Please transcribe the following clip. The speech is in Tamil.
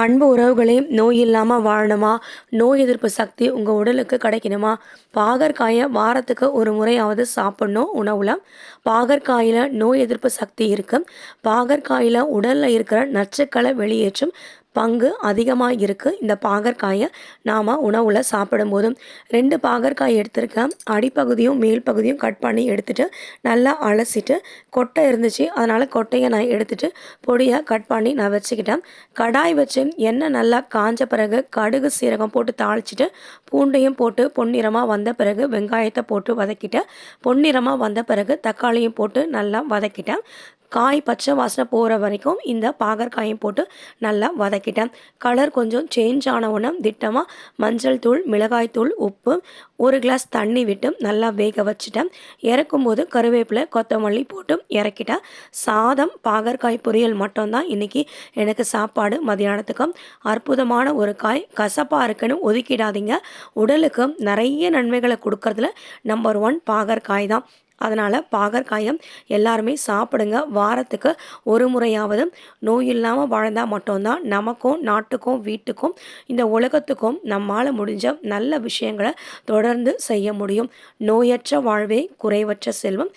அன்பு உறவுகளே நோய் இல்லாமல் வாழணுமா? நோய் எதிர்ப்பு சக்தி உங்கள் உடலுக்கு கிடைக்கணுமா? பாகற்காயை வாரத்துக்கு ஒரு முறையாவது சாப்பிட்ணும் உணவில். பாகற்காயில் நோய் எதிர்ப்பு சக்தி இருக்குது பாகற்காயில் உடலில் இருக்கிற நச்சுக்களை வெளியேற்றும் பங்கு அதிகமாக இருக்குது இந்த பாகற்காயை நாம் உணவில் சாப்பிடும்போதும் ரெண்டு பாகற்காய் எடுத்திருக்கேன் அடிப்பகுதியும் மேல் பகுதியும் கட் பண்ணி எடுத்துகிட்டு நல்லா அலசிட்டு கொட்டை இருந்துச்சு. அதனால் கொட்டையை நான் எடுத்துகிட்டு பொடியை கட் பண்ணி நான் வச்சுக்கிட்டேன். கடாய் வச்சு எண்ணெய் நல்லா காஞ்ச பிறகு கடுகு சீரகம் போட்டு தாளிச்சிட்டு பூண்டையும் போட்டு பொன்னிறமாக வந்த பிறகு வெங்காயத்தை போட்டு வதக்கிட்டேன். பொன்னிறமாக வந்த பிறகு தக்காளியும் போட்டு நல்லா வதக்கிட்டேன். காய் பச்சை வாசனை போகிற வரைக்கும் இந்த பாகற்காயும் போட்டு நல்லா வதக்கிட்டேன். கலர் கொஞ்சம் சேஞ்ச் ஆனவுடனே திட்டமாக மஞ்சள் தூள் மிளகாய் தூள் உப்பு ஒரு கிளாஸ் தண்ணி விட்டு நல்லா வேக வச்சுட்டேன். இறக்கும்போது கருவேப்பிலை கொத்தமல்லி போட்டு இறக்கிட்டேன். சாதம் பாகற்காய் பொரியல் மட்டும்தான் இன்றைக்கி எனக்கு சாப்பாடு மதியானத்துக்கும். அற்புதமான ஒரு காய். கசப்பாக இருக்குன்னு ஒதுக்கிடாதீங்க. உடலுக்கு நிறைய நன்மைகளை கொடுக்கறதுல நம்பர் ஒன் பாகற்காய் தான். அதனால் பாகற்காயம் எல்லாருமே சாப்பிடுங்க. வாரத்துக்கு ஒரு முறையாவது. நோய் இல்லாமல் வாழ்ந்தால் மட்டும்தான் நமக்கும் நாட்டுக்கும் வீட்டுக்கும் இந்த உலகத்துக்கும் நம்மால் முடிஞ்ச நல்ல விஷயங்களை தொடர்ந்து செய்ய முடியும். நோயற்ற வாழ்வே குறைவற்ற செல்வம்.